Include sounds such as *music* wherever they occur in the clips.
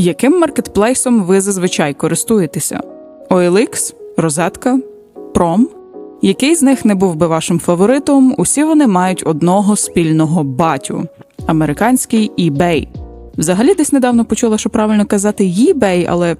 Яким маркетплейсом ви зазвичай користуєтеся? OLX, Розетка, Пром? Який з них не був би вашим фаворитом, усі вони мають одного спільного батю американський eBay. Взагалі десь недавно почула, що правильно казати eBay, але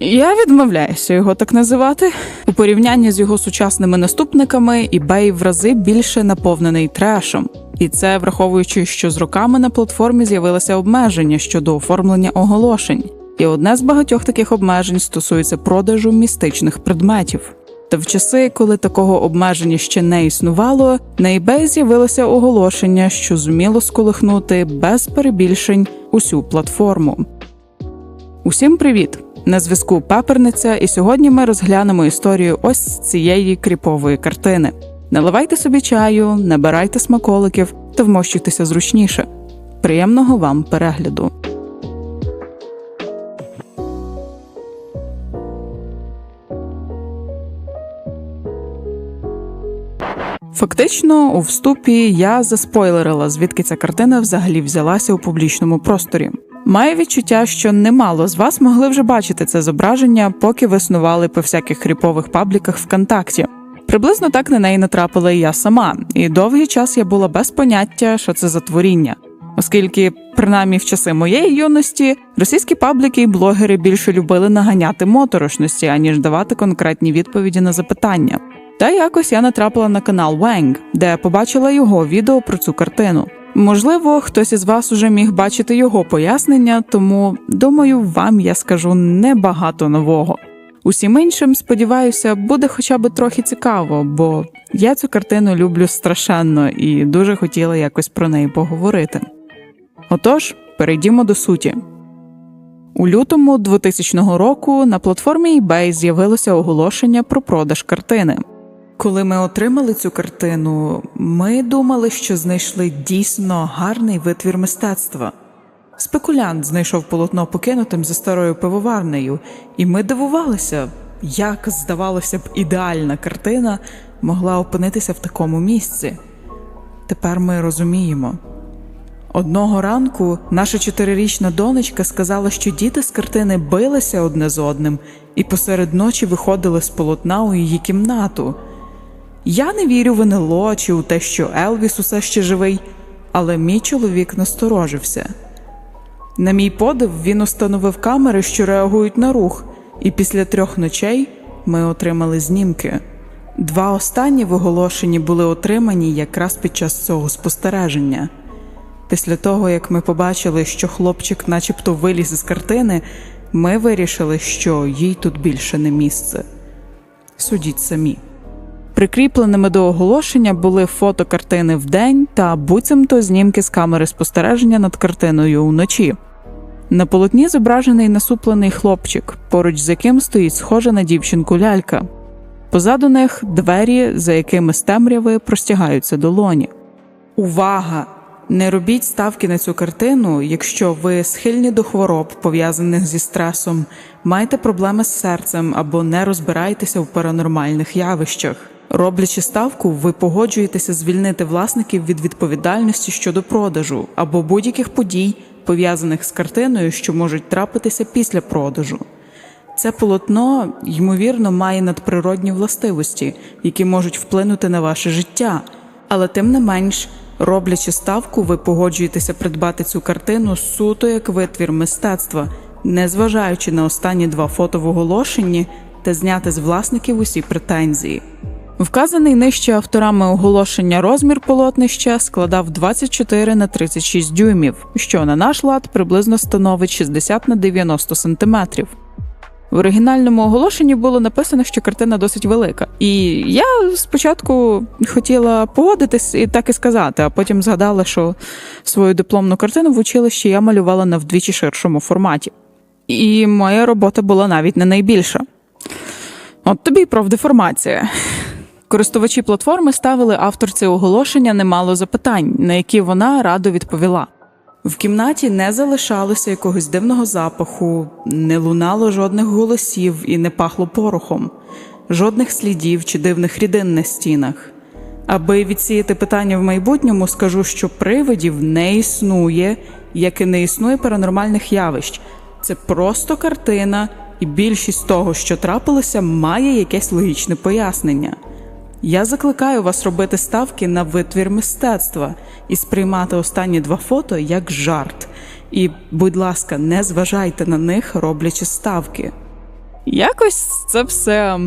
я відмовляюся його так називати. У порівнянні з його сучасними наступниками, eBay в рази більше наповнений трешем. І це враховуючи, що з роками на платформі з'явилися обмеження щодо оформлення оголошень. І одне з багатьох таких обмежень стосується продажу містичних предметів. Та в часи, коли такого обмеження ще не існувало, на eBay з'явилося оголошення, що зуміло сколихнути без перебільшень усю платформу. Усім привіт! На зв'язку Пеперниця, і сьогодні ми розглянемо історію ось цієї кріпової картини. Наливайте собі чаю, набирайте смаколиків та вмощуйтеся зручніше. Приємного вам перегляду! Фактично, у вступі я заспойлерила, звідки ця картина взагалі взялася у публічному просторі. Маю відчуття, що немало з вас могли вже бачити це зображення, поки ви снували по всяких хріпових пабліках ВКонтакті. Приблизно так на неї натрапила і я сама, і довгий час я була без поняття, що це за творіння. Оскільки, принаймні в часи моєї юності, російські пабліки і блогери більше любили наганяти моторошності, аніж давати конкретні відповіді на запитання. Та якось я натрапила на канал Wang, де побачила його відео про цю картину. Можливо, хтось із вас уже міг бачити його пояснення, тому думаю, вам я скажу небагато нового. Усім іншим, сподіваюся, буде хоча б трохи цікаво, бо я цю картину люблю страшенно і дуже хотіла якось про неї поговорити. Отож, перейдімо до суті. У лютому 2000 року на платформі eBay з'явилося оголошення про продаж картини. Коли ми отримали цю картину, ми думали, що знайшли дійсно гарний витвір мистецтва. Спекулянт знайшов полотно покинутим за старою пивоварнею, і ми дивувалися, як, здавалося б, ідеальна картина могла опинитися в такому місці. Тепер ми розуміємо. Одного ранку наша чотирирічна донечка сказала, що діти з картини билися одне з одним і посеред ночі виходили з полотна у її кімнату. Я не вірю в НЛО чи у те, що Елвіс усе ще живий, але мій чоловік насторожився. На мій подив він установив камери, що реагують на рух, і після трьох ночей ми отримали знімки. Два останні в оголошенні були отримані якраз під час цього спостереження. Після того, як ми побачили, що хлопчик начебто виліз із картини, ми вирішили, що їй тут більше не місце. Судіть самі. Прикріпленими до оголошення були фото картини вдень та буцімто знімки з камери спостереження над картиною уночі. На полотні зображений насуплений хлопчик, поруч з яким стоїть схожа на дівчинку лялька. Позаду них двері, за якими з темряви простягаються долоні. Увага! Не робіть ставки на цю картину, якщо ви схильні до хвороб, пов'язаних зі стресом, маєте проблеми з серцем або не розбираєтеся в паранормальних явищах. Роблячи ставку, ви погоджуєтеся звільнити власників від відповідальності щодо продажу або будь-яких подій, пов'язаних з картиною, що можуть трапитися після продажу. Це полотно, ймовірно, має надприродні властивості, які можуть вплинути на ваше життя, але тим не менш, роблячи ставку, ви погоджуєтеся придбати цю картину суто як витвір мистецтва, незважаючи на останні два фото в оголошенні та зняти з власників усі претензії. Вказаний нижче авторами оголошення розмір полотнища складав 24 на 36 дюймів, що на наш лад приблизно становить 60 на 90 сантиметрів. В оригінальному оголошенні було написано, що картина досить велика. І я спочатку хотіла погодитись і так і сказати, а потім згадала, що свою дипломну картину в училищі я малювала на вдвічі ширшому форматі. І моя робота була навіть не найбільша. От тобі й профдеформація. Користувачі платформи ставили авторці оголошення немало запитань, на які вона радо відповіла. В кімнаті не залишалося якогось дивного запаху, не лунало жодних голосів і не пахло порохом, жодних слідів чи дивних рідин на стінах. Аби відсіяти питання в майбутньому, скажу, що привидів не існує, як і не існує паранормальних явищ, Це просто картина, і більшість того, що трапилося, має якесь логічне пояснення. Я закликаю вас робити ставки на витвір мистецтва і сприймати останні два фото як жарт. І, будь ласка, не зважайте на них, роблячи ставки. Якось це все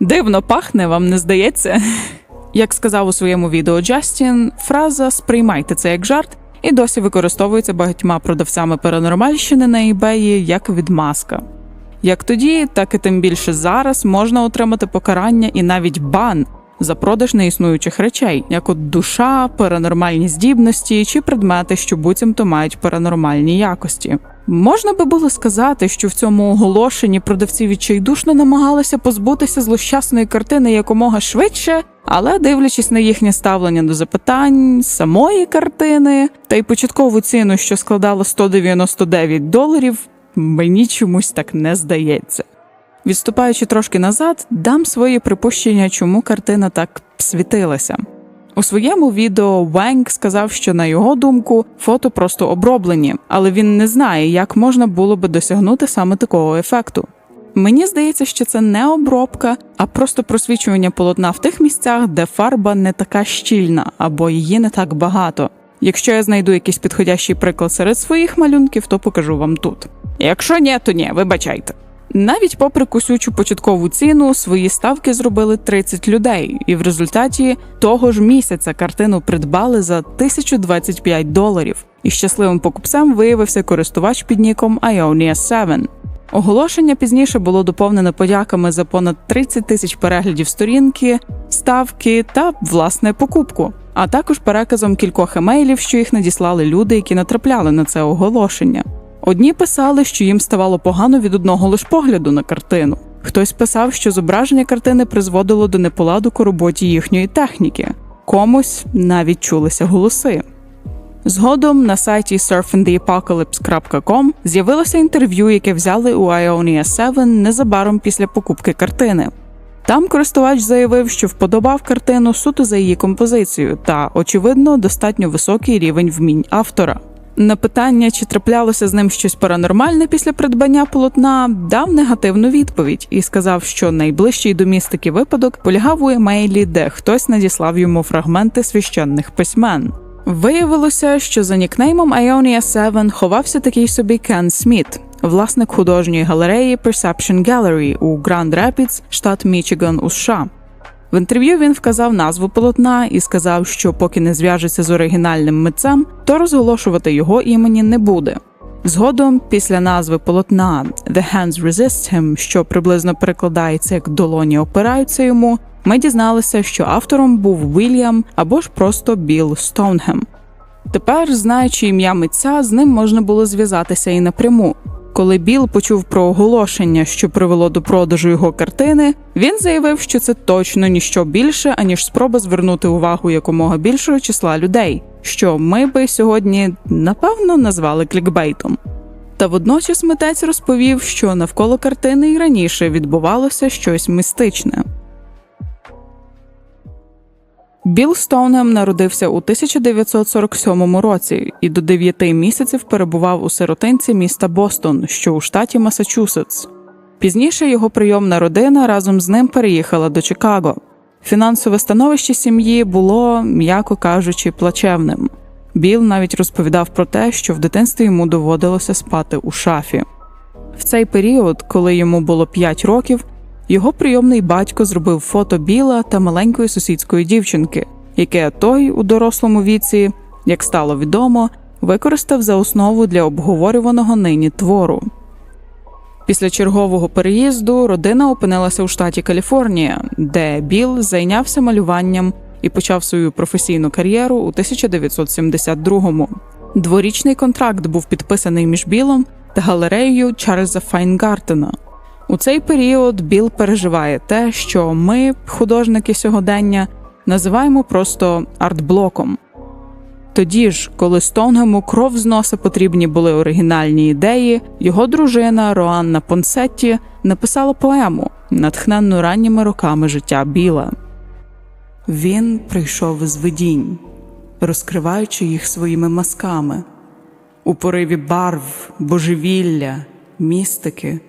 дивно пахне, вам не здається? *laughs* Як сказав у своєму відео Джастін, фраза сприймайте це як жарт і досі використовується багатьма продавцями паранормальщини на eBay як відмазка. Як тоді, так і тим більше зараз можна отримати покарання і навіть бан за продаж неіснуючих речей, як от душа, паранормальні здібності чи предмети, що буцімто мають паранормальні якості. Можна би було сказати, що в цьому оголошенні продавці відчайдушно намагалися позбутися злощасної картини якомога швидше, але дивлячись на їхнє ставлення до запитань самої картини та й початкову ціну, що складала 199 доларів, мені чомусь так не здається. Відступаючи трошки назад, дам свої припущення, чому картина так світилася. У своєму відео Венг сказав, що на його думку фото просто оброблені, але він не знає, як можна було би досягнути саме такого ефекту. Мені здається, що це не обробка, а просто просвічування полотна в тих місцях, де фарба не така щільна або її не так багато. Якщо я знайду якийсь підходящий приклад серед своїх малюнків, то покажу вам тут. Якщо ні, то ні, вибачайте. Навіть попри кусючу початкову ціну, свої ставки зробили 30 людей, і в результаті того ж місяця картину придбали за 1025 доларів. І щасливим покупцем виявився користувач під ніком Ionia 7. Оголошення пізніше було доповнене подяками за понад 30 тисяч переглядів сторінки, ставки та власне покупку, а також переказом кількох емейлів, що їх надіслали люди, які натрапляли на це оголошення. Одні писали, що їм ставало погано від одного лиш погляду на картину. Хтось писав, що зображення картини призводило до неполадок у роботі їхньої техніки, комусь навіть чулися голоси. Згодом на сайті surfintheapocalypse.com з'явилося інтерв'ю, яке взяли у Ionia 7 незабаром після покупки картини. Там користувач заявив, що вподобав картину суто за її композицію та, очевидно, достатньо високий рівень вмінь автора. На питання, чи траплялося з ним щось паранормальне після придбання полотна, дав негативну відповідь і сказав, що найближчий до містики випадок полягав у емейлі, де хтось надіслав йому фрагменти священних письмен. Виявилося, що за нікнеймом Ionia 7 ховався такий собі Кен Сміт, власник художньої галереї Perception Gallery у Гранд Рапідс, штат Мічиган у США. В інтерв'ю він вказав назву полотна і сказав, що поки не зв'яжеться з оригінальним митцем, то розголошувати його імені не буде. Згодом, після назви полотна «The Hands Resist Him», що приблизно перекладається як долоні опираються йому, ми дізналися, що автором був Вільям або ж просто Білл Стоунгем. Тепер, знаючи ім'я митця, з ним можна було зв'язатися і напряму. Коли Біл почув про оголошення, що привело до продажу його картини, він заявив, що це точно ніщо більше, аніж спроба звернути увагу якомога більшого числа людей, що ми би сьогодні напевно назвали клікбейтом. Та водночас митець розповів, що навколо картини і раніше відбувалося щось містичне. Білл Стоунем народився у 1947 році і до 9 місяців перебував у сиротинці міста Бостон, що у штаті Масачусетс. Пізніше його прийомна родина разом з ним переїхала до Чикаго. Фінансове становище сім'ї було, м'яко кажучи, плачевним. Біл навіть розповідав про те, що в дитинстві йому доводилося спати у шафі. В цей період, коли йому було 5 років, його прийомний батько зробив фото Біла та маленької сусідської дівчинки, яке той у дорослому віці, як стало відомо, використав за основу для обговорюваного нині твору. Після чергового переїзду родина опинилася у штаті Каліфорнія, де Біл зайнявся малюванням і почав свою професійну кар'єру у 1972-му. Дворічний контракт був підписаний між Білом та галереєю Чарльза Файнгартена – у цей період Біл переживає те, що ми, художники сьогодення, називаємо просто артблоком. Тоді ж, коли Стонгему кров з носа потрібні були оригінальні ідеї, його дружина Роанна Понсетті написала поему, натхненну ранніми роками життя Біла. Він прийшов з видінь, розкриваючи їх своїми масками. у пориві барв, божевілля, містики.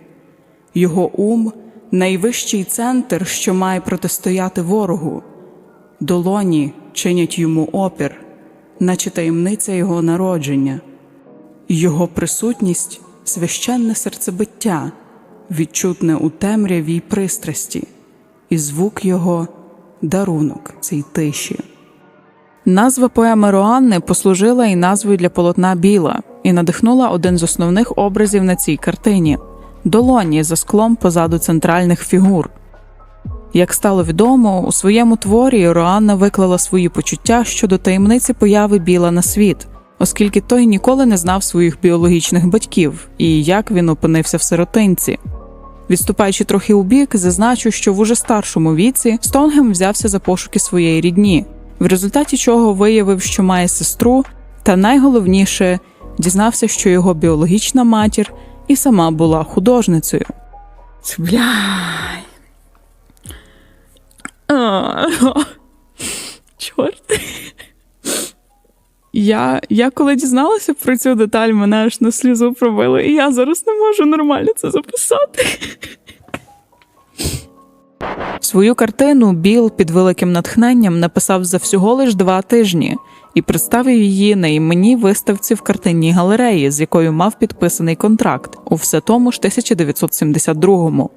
Його ум найвищий центр, що має протистояти ворогу. Долоні чинять йому опір, наче таємниця його народження. Його присутність священне серцебиття, відчутне у темряві й пристрасті, і звук його дарунок цій тиші. Назва поеми Роанни послужила і назвою для полотна Біла і надихнула один з основних образів на цій картині долоні за склом позаду центральних фігур. Як стало відомо, у своєму творі Роанна виклала свої почуття щодо таємниці появи Біла на світ, оскільки той ніколи не знав своїх біологічних батьків і як він опинився в сиротинці. Відступаючи трохи у бік, зазначу, що в уже старшому віці Стонгем взявся за пошуки своєї рідні, в результаті чого виявив, що має сестру, та найголовніше дізнався, що його біологічна матір і сама була художницею. Бляй. Чорт. Я, я коли дізналася про цю деталь, мене аж на слізу пробило, і я зараз не можу нормально це записати. Свою картину Біл під великим натхненням написав за всього лиш два тижні і представив її на іменній виставці в картинній галереї, з якою мав підписаний контракт у все тому ж 1972-му.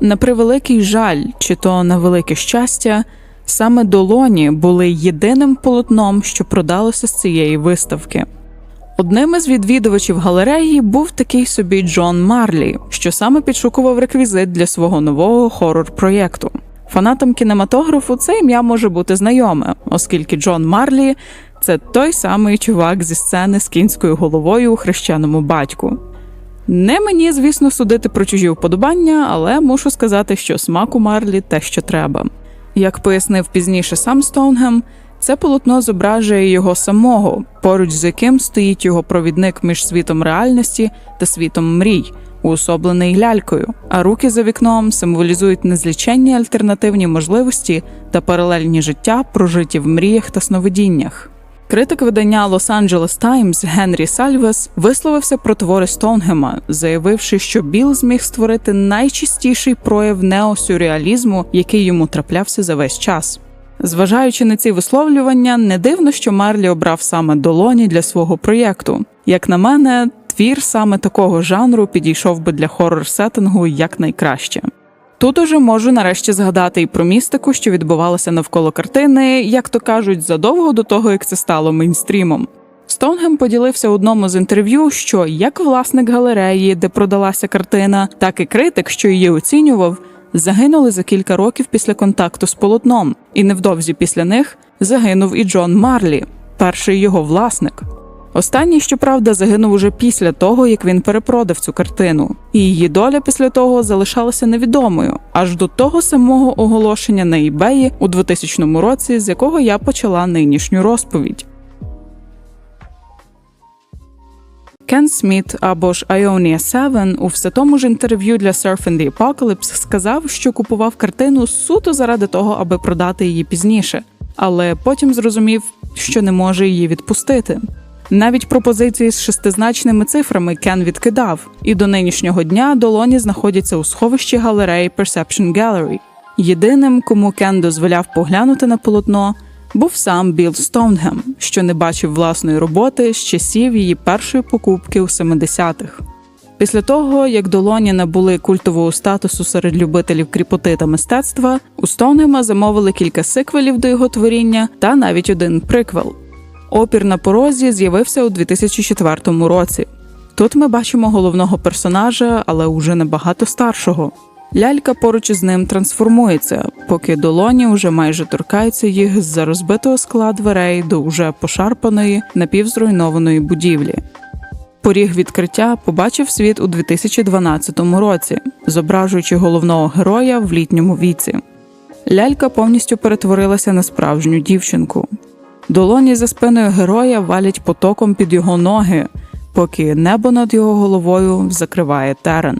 На превеликий жаль, чи то на велике щастя, саме долоні були єдиним полотном, що продалося з цієї виставки. Одним із відвідувачів галереї був такий собі Джон Марлі, що саме підшукував реквізит для свого нового хорор-проєкту. Фанатам кінематографу це ім'я може бути знайоме, оскільки Джон Марлі це той самий чувак зі сцени з кінською головою у хрещеному батьку. Не мені, звісно, судити про чужі вподобання, але мушу сказати, що смак у Марлі те, що треба. Як пояснив пізніше сам Стоунгем, це полотно зображує його самого, поруч з яким стоїть його провідник між світом реальності та світом мрій, уособлений лялькою, а руки за вікном символізують незліченні альтернативні можливості та паралельні життя, прожиті в мріях та сновидіннях. Критик видання Angeles Times Генрі Сальвес висловився про твори Стоунгема, заявивши, що Біл зміг створити найчистіший прояв неосюрреалізму, який йому траплявся за весь час. Зважаючи на ці висловлювання, не дивно, що Марлі обрав саме долоні для свого проєкту. Як на мене, твір саме такого жанру підійшов би для хоррор-сеттингу якнайкраще. Тут уже можу нарешті згадати і про містику, що відбувалося навколо картини, як то кажуть, задовго до того, як це стало мейнстрімом. Стоунгем поділився у одному з інтерв'ю, що як власник галереї, де продалася картина, так і критик, що її оцінював, загинули за кілька років після контакту з полотном, і невдовзі після них загинув і Джон Марлі, перший його власник. Останній, щоправда, загинув уже після того, як він перепродав цю картину, і її доля після того залишалася невідомою аж до того самого оголошення на eBay у 2000 році, з якого я почала нинішню розповідь. Кен Сміт або ж Ionia 7 у все тому ж інтерв'ю для Surf and the Apocalypse сказав, що купував картину суто заради того, аби продати її пізніше, але потім зрозумів, що не може її відпустити. Навіть пропозиції з шестизначними цифрами Кен відкидав, і до нинішнього дня долоні знаходяться у сховищі галереї Perception Gallery. Єдиним, кому Кен дозволяв поглянути на полотно, був сам Білл Стоунгем, що не бачив власної роботи з часів її першої покупки у 70-х. Після того, як долоні набули культового статусу серед любителів кріпоти та мистецтва, у Стоунгема замовили кілька сиквелів до його творіння та навіть один приквел. Опір на порозі з'явився у 2004 році. Тут ми бачимо головного персонажа, але уже набагато старшого. Лялька поруч із ним трансформується, поки долоні вже майже торкаються їх з-за розбитого скла дверей до уже пошарпаної напівзруйнованої будівлі. Поріг відкриття побачив світ у 2012 році, зображуючи головного героя в літньому віці. Лялька повністю перетворилася на справжню дівчинку. Долоні за спиною героя валять потоком під його ноги, поки небо над його головою закриває терен.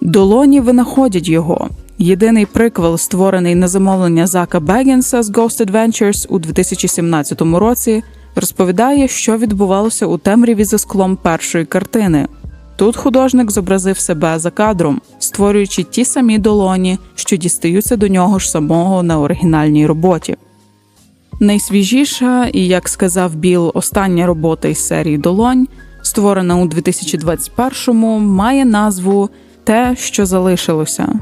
Долоні винаходять його. Єдиний приквел, створений на замовлення Зака Бегінса з Ghost Adventures у 2017 році, розповідає, що відбувалося у темряві за склом першої картини. Тут художник зобразив себе за кадром, створюючи ті самі долоні, що дістаються до нього ж самого на оригінальній роботі. Найсвіжіша і, як сказав Біл, остання робота із серії Долонь, створена у 2021-му, має назву Те, що залишилося.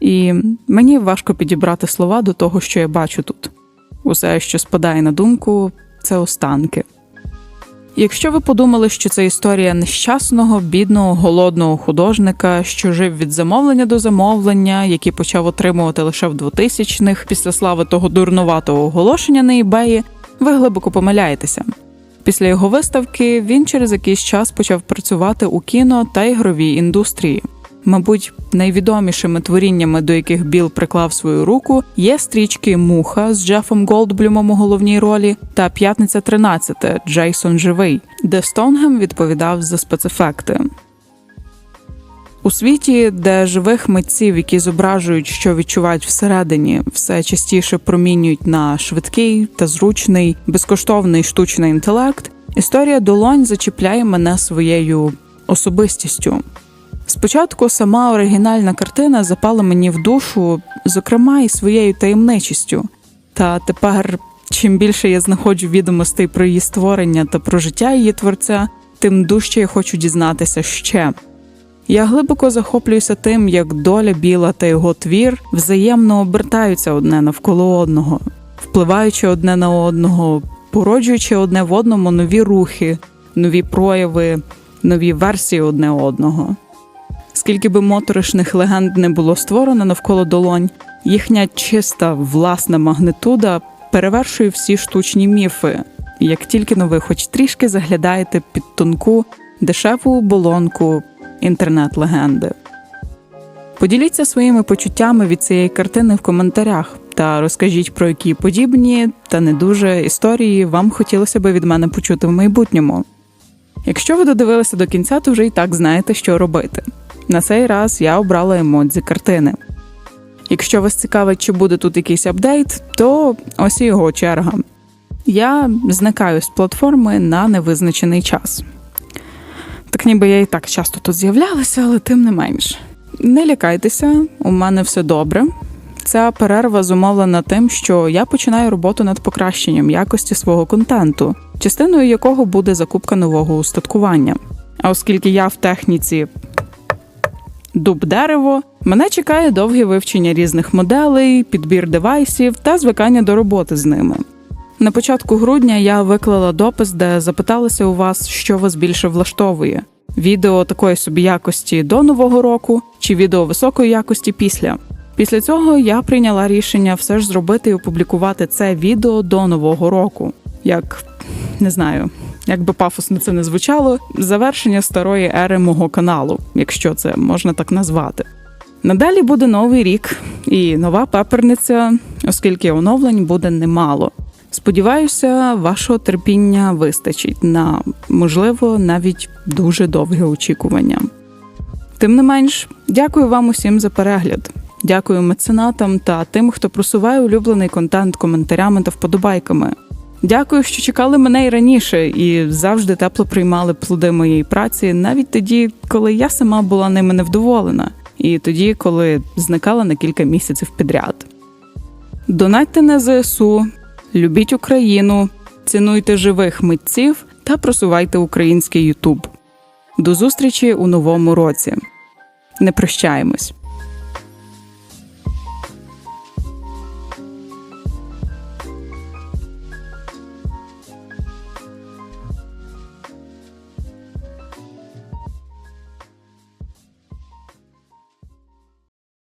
І мені важко підібрати слова до того, що я бачу тут. Усе, що спадає на думку, це останки. Якщо ви подумали, що це історія нещасного, бідного, голодного художника, що жив від замовлення до замовлення, який почав отримувати лише в 2000-х після слави того дурнуватого оголошення на eBay, ви глибоко помиляєтеся. Після його виставки він через якийсь час почав працювати у кіно та ігровій індустрії. Мабуть, найвідомішими творіннями, до яких Біл приклав свою руку, є стрічки Муха з Джефом Голдблюмом у головній ролі та П'ятниця 13 Джейсон Живий, де Стоунгем відповідав за спецефекти. У світі, де живих митців, які зображують, що відчувають всередині, все частіше промінюють на швидкий та зручний, безкоштовний штучний інтелект, історія долонь зачіпляє мене своєю особистістю. Спочатку сама оригінальна картина запала мені в душу, зокрема і своєю таємничістю. Та тепер, чим більше я знаходжу відомостей про її створення та про життя її творця, тим дужче я хочу дізнатися ще. Я глибоко захоплююся тим, як доля біла та його твір взаємно обертаються одне навколо одного, впливаючи одне на одного, породжуючи одне в одному нові рухи, нові прояви, нові версії одне одного. Скільки би моторошних легенд не було створено навколо долонь, їхня чиста власна магнитуда перевершує всі штучні міфи, як тільки но ви хоч трішки заглядаєте під тонку, дешеву оболонку інтернет-легенди. Поділіться своїми почуттями від цієї картини в коментарях та розкажіть про які подібні та не дуже історії вам хотілося би від мене почути в майбутньому. Якщо ви додивилися до кінця, то вже і так знаєте, що робити. На цей раз я обрала емодзі картини. Якщо вас цікавить, чи буде тут якийсь апдейт, то ось і його черга. Я зникаю з платформи на невизначений час. Так ніби я і так часто тут з'являлася, але тим не менш. Не лякайтеся, у мене все добре. Ця перерва зумовлена тим, що я починаю роботу над покращенням якості свого контенту, частиною якого буде закупка нового устаткування. А оскільки я в техніці дуб дерево, мене чекає довге вивчення різних моделей, підбір девайсів та звикання до роботи з ними. На початку грудня я виклала допис, де запиталася у вас, що вас більше влаштовує: відео такої собі якості до нового року чи відео високої якості після. Після цього я прийняла рішення все ж зробити і опублікувати це відео до нового року, як не знаю, як би пафосно це не звучало, завершення старої ери мого каналу, якщо це можна так назвати. Надалі буде новий рік і нова пеперниця, оскільки оновлень буде немало. Сподіваюся, вашого терпіння вистачить на можливо навіть дуже довге очікування. Тим не менш, дякую вам усім за перегляд. Дякую меценатам та тим, хто просуває улюблений контент коментарями та вподобайками. Дякую, що чекали мене і раніше, і завжди тепло приймали плоди моєї праці, навіть тоді, коли я сама була ними невдоволена, і тоді, коли зникала на кілька місяців підряд. Донатьте на ЗСУ, любіть Україну, цінуйте живих митців та просувайте український Ютуб. До зустрічі у новому році. Не прощаємось.